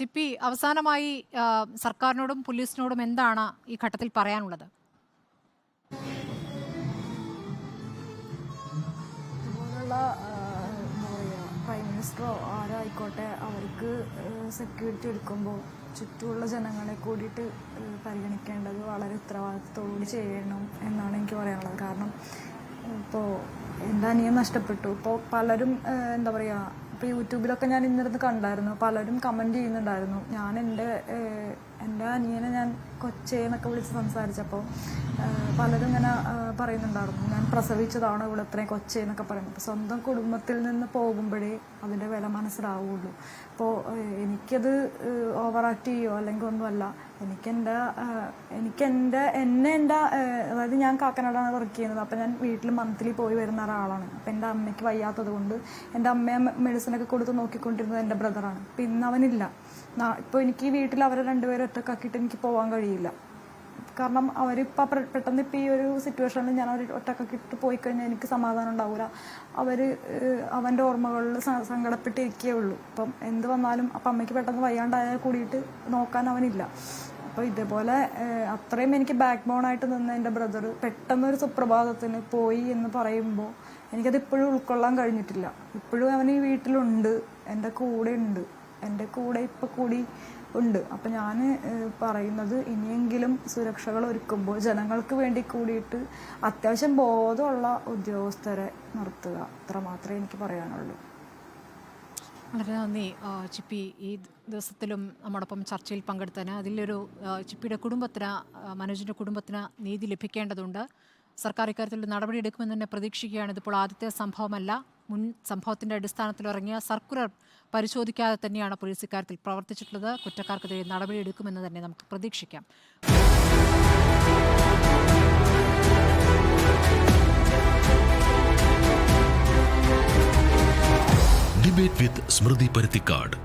ചിപ്പി അവസാനമായി സർക്കാരിനോടും പോലീസിനോടും എന്താണ് ഈ ഘട്ടത്തിൽ പറയാനുള്ളത്? എന്താ പ്രൈം മിനിസ്റ്ററോ ആരോ ആയിക്കോട്ടെ അവർക്ക് സെക്യൂരിറ്റി എടുക്കുമ്പോൾ ചുറ്റുമുള്ള ജനങ്ങളെ കൂടിയിട്ട് പരിഗണിക്കേണ്ടത് വളരെ ഉത്തരവാദിത്തത്തോടുകൂടി ചെയ്യണം എന്നാണ് എനിക്ക് പറയാനുള്ളത്. കാരണം ഇപ്പോൾ എന്റെ അനിയൻ നഷ്ടപ്പെട്ടു. ഇപ്പോൾ പലരും എന്താ പറയുക ഇപ്പോൾ യൂട്യൂബിലൊക്കെ ഞാൻ ഇന്നിരുന്ന് കണ്ടായിരുന്നു. പലരും കമന്റ് ചെയ്യുന്നുണ്ടായിരുന്നു. ഞാൻ എന്റെ എന്റെ അനിയനെ ഞാൻ കൊച്ചേന്നൊക്കെ വിളിച്ച് സംസാരിച്ചപ്പോൾ പലരും ഇങ്ങനെ പറയുന്നുണ്ടായിരുന്നു. ഞാൻ പ്രസവിച്ചതാണ് ഇവിടെ ഇത്രയും കൊച്ചേ എന്നൊക്കെ പറയുന്നത്. സ്വന്തം കുടുംബത്തിൽ നിന്ന് പോകുമ്പോഴേ അതിന്റെ മനസ്സിലാവുള്ളൂ. അപ്പോൾ എനിക്കത് ഓവർ ആക്ട് ചെയ്യോ? അല്ലെങ്കിൽ ഒന്നുമല്ല. എനിക്കെന്റെ എനിക്കെന്റെ എന്നെ എന്റെ അതായത് ഞാൻ കാക്കനാടാണ് വർക്ക് ചെയ്യുന്നത്. അപ്പം ഞാൻ വീട്ടിൽ മന്ത്ലി പോയി വരുന്ന ഒരാളാണ്. അപ്പം എന്റെ അമ്മയ്ക്ക് വയ്യാത്തത് കൊണ്ട് എന്റെ അമ്മയെ മെഡിസിനൊക്കെ കൊടുത്ത് നോക്കിക്കൊണ്ടിരുന്നത് എന്റെ ബ്രദറാണ് അപ്പം ഇന്ന് അവനില്ല. ഇപ്പോൾ എനിക്ക് വീട്ടിൽ അവരെ രണ്ടുപേരും ഒറ്റക്കാക്കിയിട്ട് എനിക്ക് പോകാൻ കഴിയില്ല. കാരണം അവരിപ്പോൾ പെട്ടെന്ന് ഇപ്പോൾ ഈ ഒരു സിറ്റുവേഷനിൽ ഞാൻ അവർ ഒറ്റക്കാക്കിയിട്ട് പോയി കഴിഞ്ഞാൽ എനിക്ക് സമാധാനം ഉണ്ടാവില്ല അവർ അവന്റെ ഓർമ്മകളിൽ സങ്കടപ്പെട്ടിരിക്കേ ഉള്ളൂ. അപ്പം എന്ത് വന്നാലും അപ്പം അമ്മയ്ക്ക് പെട്ടെന്ന് വയ്യാണ്ടായാൽ കൂടിയിട്ട് നോക്കാൻ അവനില്ല. അപ്പോൾ ഇതേപോലെ അത്രയും എനിക്ക് ബാക്ക് ബോൺ ആയിട്ട് നിന്ന എന്റെ ബ്രദർ പെട്ടെന്ന് ഒരു സുപ്രഭാതത്തിന് പോയി എന്ന് പറയുമ്പോൾ എനിക്കത് ഇപ്പോഴും ഉൾക്കൊള്ളാൻ കഴിഞ്ഞിട്ടില്ല. ഇപ്പോഴും അവൻ ഈ വീട്ടിലുണ്ട്. എന്റെ കൂടെ ഉണ്ട് എന്റെ കൂടെ ഇപ്പോൾ കൂടി ഉണ്ട്. അപ്പം ഞാൻ പറയുന്നത് ഇനിയെങ്കിലും സുരക്ഷകൾ ഒരുക്കുമ്പോൾ ജനങ്ങൾക്ക് വേണ്ടി കൂടിയിട്ട് അത്യാവശ്യം ബോധമുള്ള ഉദ്യോഗസ്ഥരെ നിർത്തുക. അത്ര മാത്രമേ എനിക്ക് പറയാനുള്ളൂ. വളരെ നന്ദി. ചിപ്പി ഈ ദിവസത്തിലും നമ്മോടൊപ്പം ചർച്ചയിൽ പങ്കെടുത്തതിന് അതിലൊരു ചിപ്പിയുടെ കുടുംബത്തിന് മനോജിന്റെ കുടുംബത്തിന് നീതി ലഭിക്കേണ്ടതുണ്ട്. സർക്കാർ ഇക്കാര്യത്തിൽ നടപടിയെടുക്കുമെന്ന് തന്നെ പ്രതീക്ഷിക്കുകയാണ്. ഇതിപ്പോൾ ആദ്യത്തെ സംഭവമല്ല. മുൻ സംഭവത്തിന്റെ അടിസ്ഥാനത്തിൽ ഇറങ്ങിയ സർക്കുലർ പരിശോധിക്കാതെ തന്നെയാണ് പോലീസ് ഇക്കാര്യത്തിൽ പ്രവർത്തിച്ചിട്ടുള്ളത്. കുറ്റക്കാർക്കെതിരെ നടപടി എടുക്കുമെന്ന് തന്നെ നമുക്ക് പ്രതീക്ഷിക്കാം. ഡിബേറ്റ് വിത്ത് സ്മൃതി പരുത്തിക്കാട്